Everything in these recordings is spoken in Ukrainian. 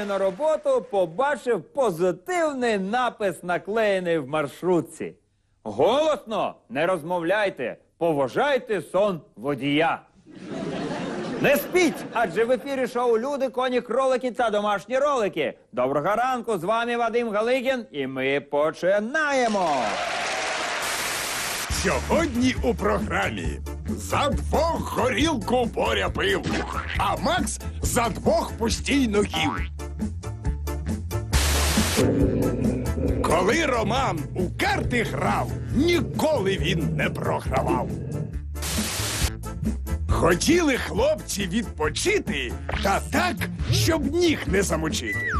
сьогодні на роботу побачив позитивний напис, наклеєний в маршрутці. Голосно не розмовляйте, поважайте сон водія. Не спіть, адже в ефірі шоу Люди, коні, кролики та домашні ролики. Доброго ранку, з вами Вадим Галигін, і ми починаємо. Сьогодні у програмі за двох горілку Боря пив, а Макс за двох постійно їв. Коли Роман у карти грав, ніколи він не програвав. Хотіли хлопці відпочити, та так, щоб ніг не замочити.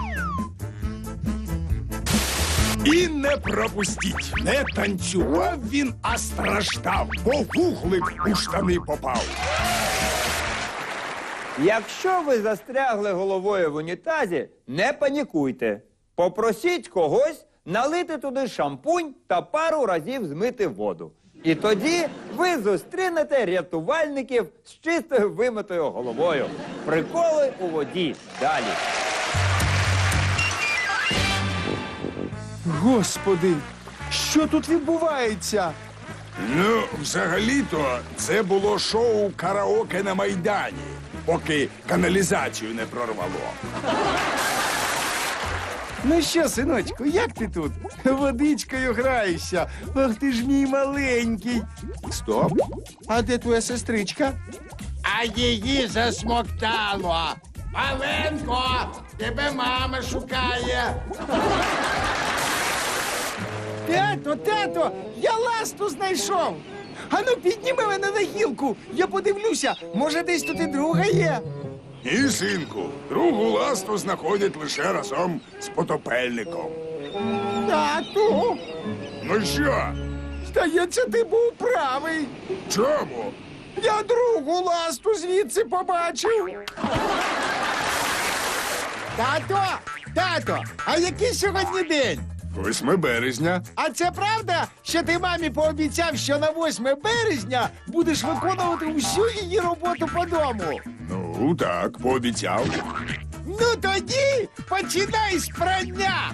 І не пропустіть, не танцював він, а страждав, бо вуглик у штани попав. Якщо ви застрягли головою в унітазі, не панікуйте. Попросіть когось налити туди шампунь та пару разів змити воду. І тоді ви зустрінете рятувальників з чистою вимитою головою. Приколи у воді. Далі. Господи, що тут відбувається? Ну, взагалі-то це було шоу караоке на Майдані, поки каналізацію не прорвало. Ну що, синочку, як ти тут? Водичкою граєшся. Ах ти ж мій маленький. Стоп. А де твоя сестричка? А її засмоктало. Маленько, тебе мама шукає. Тато, тато, я ласту знайшов. Ану, підніми мене на гілку. Я подивлюся, може, десь тут і друга є. І, синку, другу ласту знаходять лише разом з потопельником. Тату, Ну що, здається, ти був правий. чому? Я другу ласту звідси побачив. Тато, тато, а який сьогодні день? 8 березня. А це правда, що ти мамі пообіцяв, що на 8 березня будеш виконувати усю її роботу по дому? Ну, так, пообіцяв. Ну тоді починай з прання.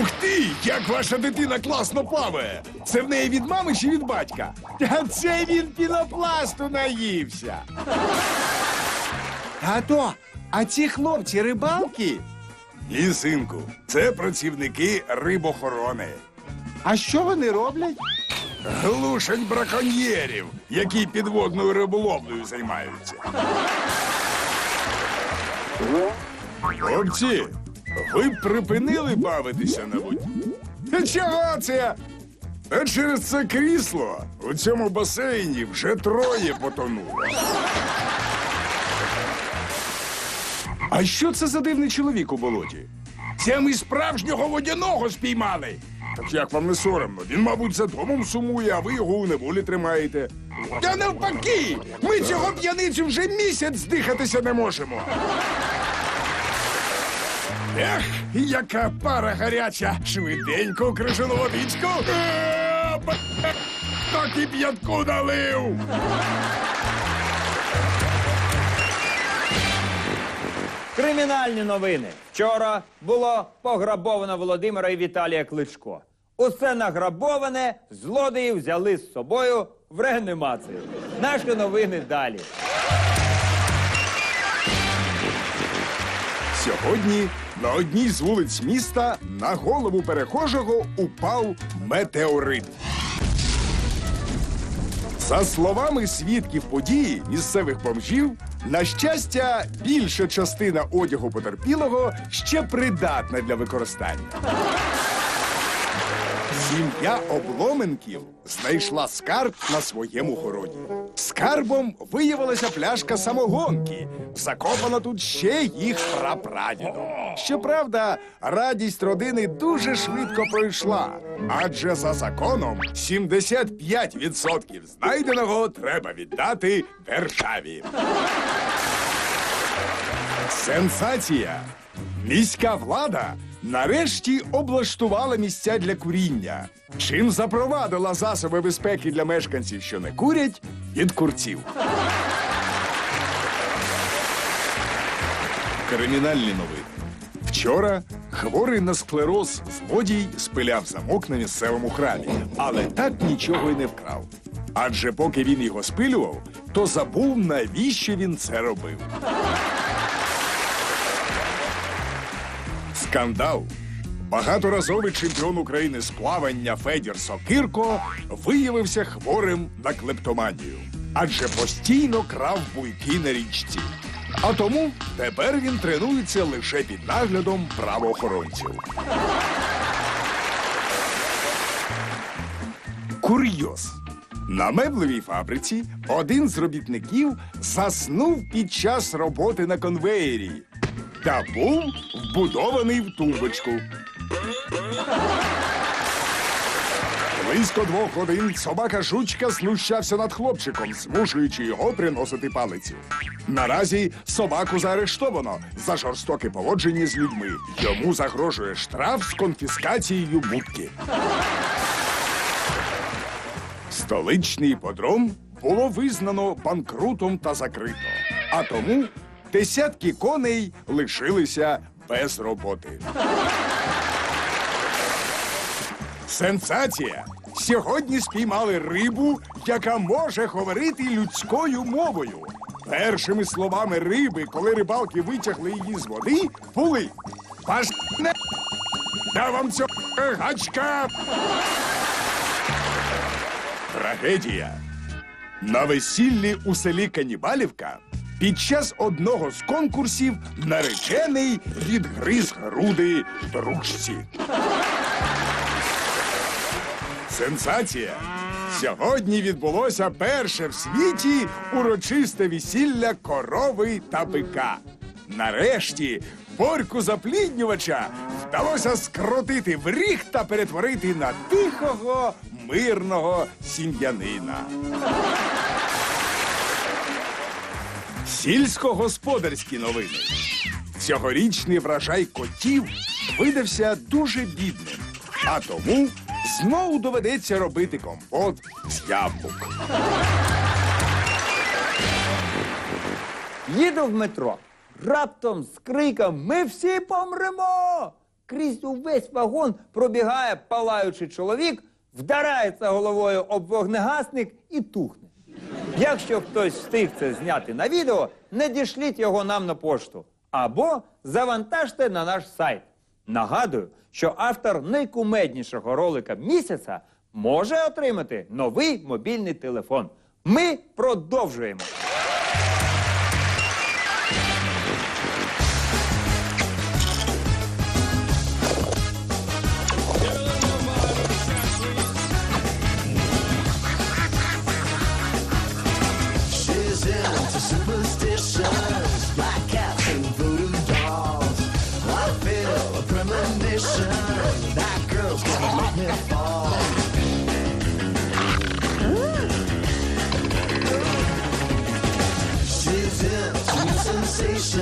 Ух ти! Як ваша дитина класно плаває! Це в неї від мами чи від батька? Та це він пінопласту наївся. Тато, а ці хлопці рибалки? Ні, синку, це працівники рибохорони. А що вони роблять? Глушать браконьєрів, які підводною риболовлею займаються. Хлопці, ви б припинили бавитися на воді? Та чого це? Та через це крісло у цьому басейні вже троє потонуло. А що це за дивний чоловік у болоті? Це ми справжнього водяного спіймали. Так як вам не соромно? Він, мабуть, за домом сумує, а ви його у неволі тримаєте. Та навпаки! Ми цього п'яницю вже місяць здихатися не можемо. Ех, яка пара гаряча! Швиденько крижану водичку. Так і п'ятку налив. Кримінальні новини. Вчора було пограбовано Володимира і Віталія Кличко. Усе награбоване злодії взяли з собою в реанімацію. Наші новини далі. Сьогодні на одній з вулиць міста на голову перехожого упав метеорит. За словами свідків події місцевих бомжів, на щастя, більша частина одягу потерпілого ще придатна для використання. Сім'я обломенків знайшла скарб на своєму городі. Скарбом виявилася пляшка самогонки. Закопана тут ще їх прапрадідом. Щоправда, радість родини дуже швидко пройшла, адже за законом 75% знайденого треба віддати державі. Сенсація! Міська влада нарешті облаштувала місця для куріння, чим запровадила засоби безпеки для мешканців, що не курять, від курців. Кримінальні новини. Вчора хворий на склероз злодій спиляв замок на місцевому храмі, але так нічого й не вкрав. Адже поки він його спилював, то забув, навіщо він це робив. Скандал. Багаторазовий чемпіон України з плавання Федір Сокирко виявився хворим на клептоманію, адже постійно крав буйки на річці. А тому тепер він тренується лише під наглядом правоохоронців. Курйоз. На меблевій фабриці один з робітників заснув під час роботи на конвеєрі та був вбудований в тумбочку. Близько двох годин собака жучка знущався над хлопчиком, змушуючи його приносити палицю. Наразі собаку заарештовано за жорстоке поводження з людьми. Йому загрожує штраф з конфіскацією будки. Столичний подром було визнано банкрутом та закрито. А тому десятки коней лишилися без роботи. Сенсація! Сьогодні спіймали рибу, яка може говорити людською мовою. Першими словами риби, коли рибалки витягли її з води, були Ваш не да вам цього гачка. Трагедія. На весіллі у селі Канібалівка під час одного з конкурсів наречений відгриз груди дружці. Сенсація! Сьогодні відбулося перше в світі урочисте весілля корови та бика. Нарешті борьку запліднювача вдалося скрутити в ріг та перетворити на тихого, мирного сім'янина. Сільськогосподарські новини. Цьогорічний врожай котів видався дуже бідним, а тому знову доведеться робити компот з яблук. Їду в метро. Раптом з криком Ми всі помремо! Крізь увесь вагон пробігає палаючий чоловік, вдарається головою об вогнегасник і тухне. Якщо хтось встиг це зняти на відео, не дішліть його нам на пошту або завантажте на наш сайт. Нагадую, що автор найкумеднішого ролика місяця може отримати новий мобільний телефон. Ми продовжуємо. conversation.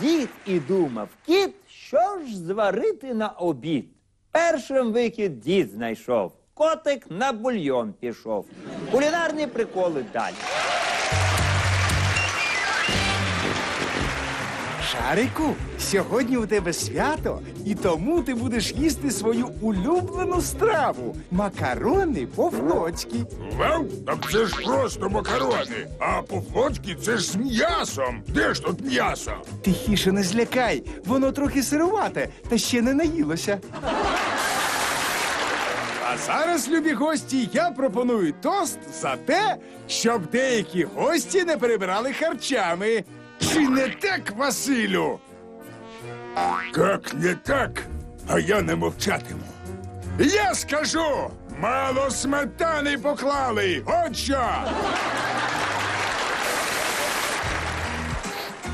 Дід і думав кіт, що ж зварити на обід. Першим викид дід знайшов. Котик на бульйон пішов. Кулінарні приколи далі. Шарику, сьогодні у тебе свято, і тому ти будеш їсти свою улюблену страву макарони по-флотськи. Вау, так це ж просто макарони. А по-флотськи це ж з м'ясом. Де ж тут м'ясо? Тихіше не злякай, воно трохи сирувате, та ще не наїлося. А зараз, любі гості, я пропоную тост за те, щоб деякі гості не перебирали харчами. Чи не так, Василю? Як не так, а я не мовчатиму. Я скажу, мало сметани поклали. От що!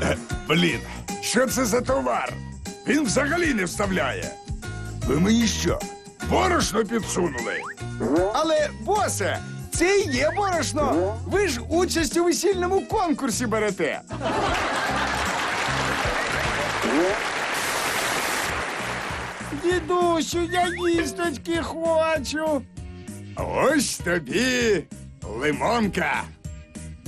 Е, Блін, що це за товар? Він взагалі не вставляє. Ви мені що? Борошно підсунули? Але, босе, це і є борошно. Ви ж участь у весільному конкурсі берете. Дідусю, я їсточки хочу. Ось тобі лимонка.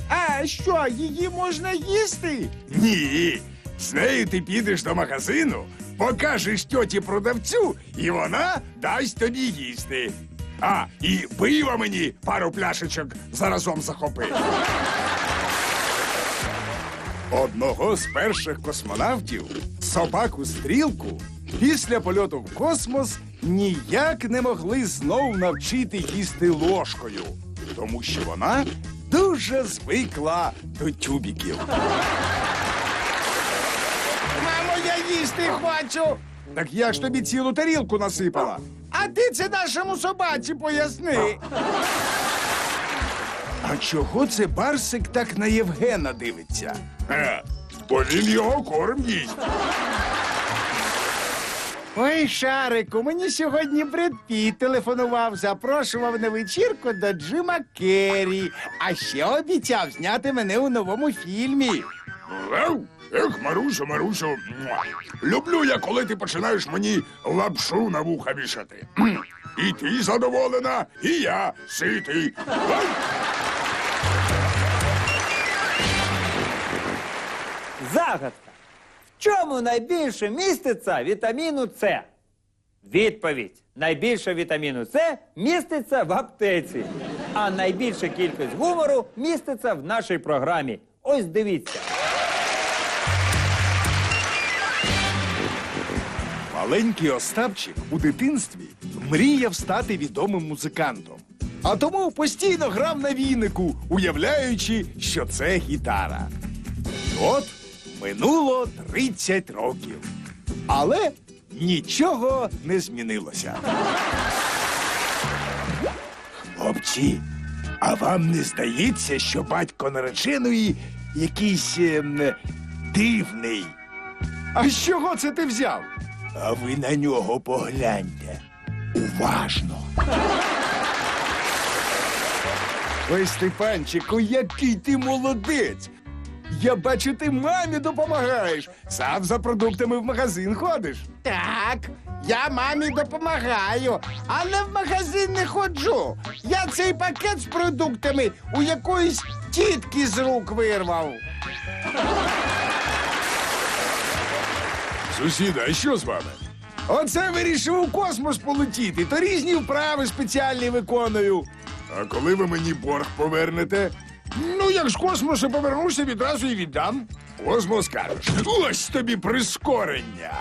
А що, її можна їсти? Ні. З нею ти підеш до магазину, покажеш тьоті продавцю, і вона дасть тобі їсти. А, і пива мені пару пляшечок заразом захопи. Одного з перших космонавтів, собаку стрілку, після польоту в космос ніяк не могли знов навчити їсти ложкою, тому що вона дуже звикла до тюбіків. Мамо, я їсти хочу. Так я ж тобі цілу тарілку насипала. А ти це нашому собаці поясни. Чого це Барсик так на Євгена дивиться? Е, бо він його корм їсть. Ой, Шарику, мені сьогодні Бред Піт телефонував, запрошував на вечірку до Джима Керрі, а ще обіцяв зняти мене у новому фільмі. Ев, Ех, Марусю, Марусю. Люблю я, коли ти починаєш мені лапшу на вуха вішати. І ти задоволена, і я ситий. Загадка. В чому найбільше міститься вітаміну С? Відповідь. Найбільше вітаміну С міститься в аптеці. А найбільша кількість гумору міститься в нашій програмі. Ось дивіться. Маленький Остапчик у дитинстві мріяв стати відомим музикантом. А тому постійно грав на вінику, уявляючи, що це гітара. І от минуло 30 років. Але нічого не змінилося. Хлопці, а вам не здається, що батько нареченої якийсь ем, дивний? А з чого це ти взяв? А ви на нього погляньте. Уважно. Ой, Степанчику, який ти молодець. Я бачу, ти мамі допомагаєш. Сам за продуктами в магазин ходиш. Так, я мамі допомагаю, але в магазин не ходжу. Я цей пакет з продуктами у якоїсь тітки з рук вирвав. Сусіда, а що з вами? Оце вирішив у космос полетіти, то різні вправи спеціальні виконую. А коли ви мені борг повернете? Ну, як з космосу повернуся, відразу і віддам. Космос кажеш, ось тобі прискорення.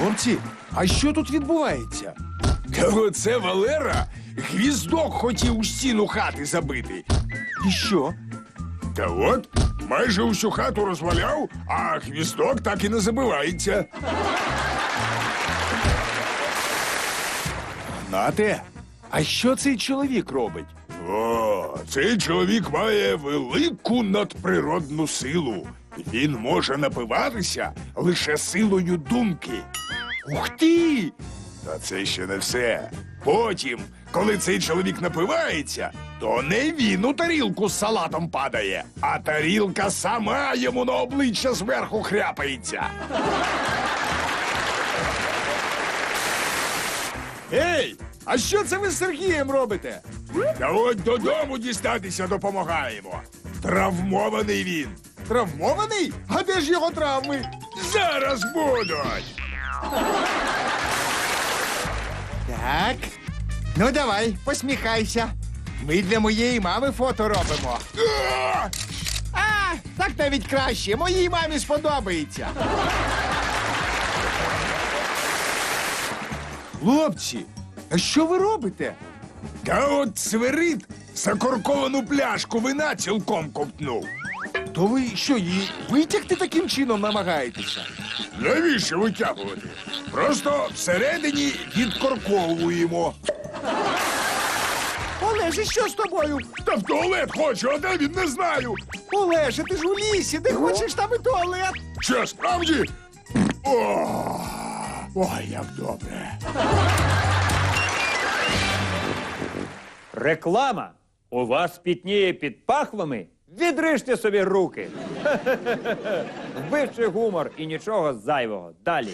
Хлопці, а що тут відбувається? Та оце Валера гвіздок хотів у стіну хати забити. І що? Та от, майже усю хату розваляв, а гвіздок так і не забивається. Нате, а що цей чоловік робить? О, цей чоловік має велику надприродну силу. Він може напиватися лише силою думки. Ух ти! Та це ще не все. Потім, коли цей чоловік напивається, то не він у тарілку з салатом падає, а тарілка сама йому на обличчя зверху хряпається. Ей, а що це ви з Сергієм робите? Та от додому дістатися допомагаємо. Травмований він. Травмований? А де ж його травми? Зараз будуть. Так. Ну давай, посміхайся. Ми для моєї мами фото робимо. А! А, так навіть краще. Моїй мамі сподобається. Хлопці, а що ви робите? Та от свирид закорковану пляшку вина цілком ковтнув. То ви що, її витягти таким чином намагаєтеся? Навіщо витягувати? Просто всередині відкорковуємо. Олеже, що з тобою? Та в туалет хочу, а де він не знаю. Олеже, ти ж у лісі, де хочеш там і туалет. Що, справді? О, ой, як добре. Реклама. У вас пітніє під пахвами? Відрижте собі руки. Вбивчий гумор і нічого зайвого. Далі.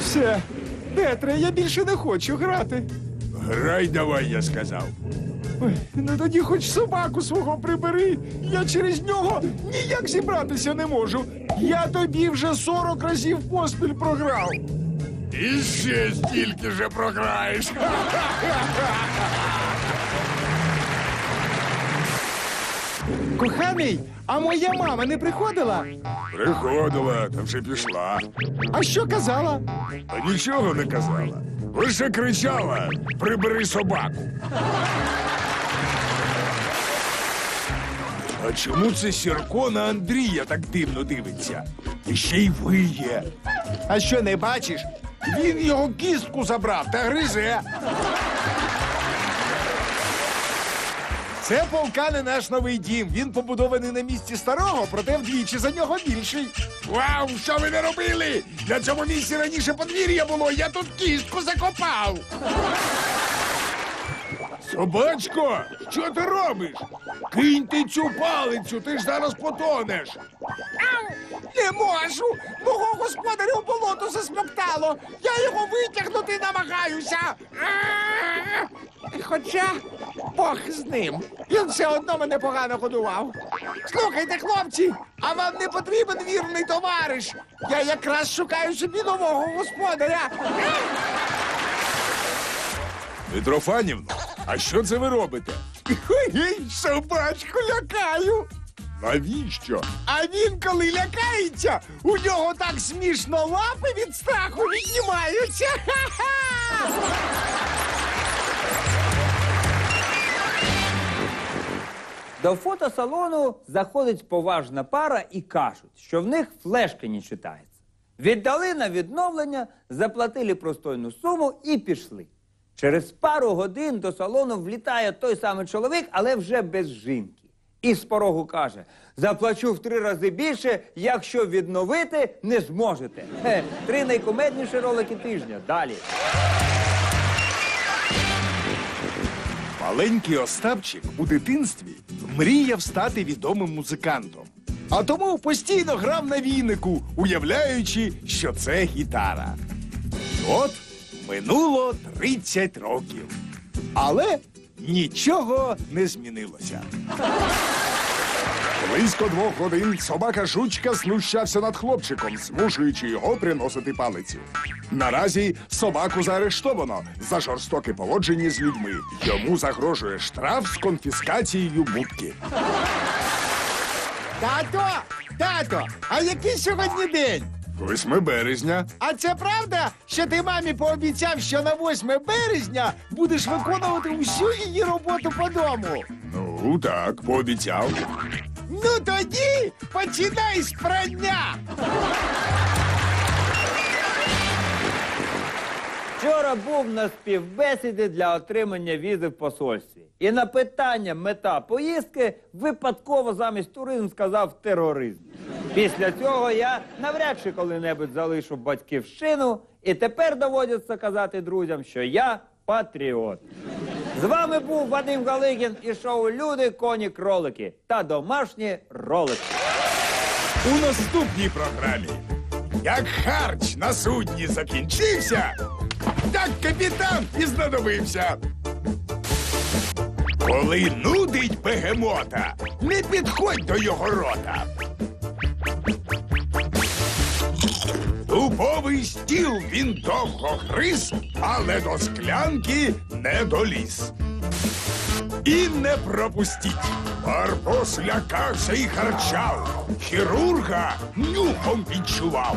Все, Петре, я більше не хочу грати. Грай давай, я сказав. Ой, ну тоді хоч собаку свого прибери. Я через нього ніяк зібратися не можу. Я тобі вже 40 разів поспіль програв. І ще стільки же програєш. Коханий, а моя мама не приходила? Приходила, та вже пішла. А що казала? Та нічого не казала. Лише кричала: прибери собаку. А чому це Сірко на Андрія так дивно дивиться? І ще й виє. А що не бачиш? Він його кістку забрав та гризе. Це полка не наш новий дім. Він побудований на місці старого, проте вдвічі за нього більший. Вау, що ви не робили? На цьому місці раніше подвір'я було, я тут кістку закопав. Собачко, що ти робиш? Кинь ти цю палицю, ти ж зараз потонеш. Не можу! Мого господаря у болото засмоктало! Я його витягнути намагаюся! Хоча Бог з ним. Він все одно мене погано годував. Слухайте, хлопці, а вам не потрібен вірний товариш. Я якраз шукаю собі нового господаря. Митрофанівна, а що це ви робите? Ой, собачку лякаю. Навіщо? А він, коли лякається, у нього так смішно лапи від страху віднімаються. До фотосалону заходить поважна пара і кажуть, що в них флешка не читається. Віддали на відновлення, заплатили простойну суму і пішли. Через пару годин до салону влітає той самий чоловік, але вже без жінки. І з порогу каже: заплачу в три рази більше, якщо відновити не зможете. Три найкумедніші ролики тижня. Далі. Маленький Остапчик у дитинстві мріяв стати відомим музикантом. А тому постійно грав на вінику, уявляючи, що це гітара. От минуло 30 років. Але нічого не змінилося. Близько двох годин собака жучка знущався над хлопчиком, змушуючи його приносити палицю. Наразі собаку заарештовано за жорстоке поводження з людьми. Йому загрожує штраф з конфіскацією будки. Тато! Тато! А який сьогодні день? 8 березня. А це правда, що ти мамі пообіцяв, що на 8 березня будеш виконувати усю її роботу по дому? Ну так, пообіцяв. Ну тоді починай з прання! Вчора був на співбесіді для отримання візи в посольстві. І на питання мета поїздки випадково замість туризм сказав тероризм. Після цього я навряд чи коли-небудь залишу батьківщину, і тепер доводиться казати друзям, що я патріот. З вами був Вадим Галигін і шоу Люди, коні, кролики та домашні ролики. У наступній програмі. Як харч на судні закінчився, так капітан і знадобився. Коли нудить бегемота, не підходь до його рота. Дубовий стіл він довго гриз, але до склянки не доліз. І не пропустіть. Барбос лякався і харчав. Хірурга нюхом відчував.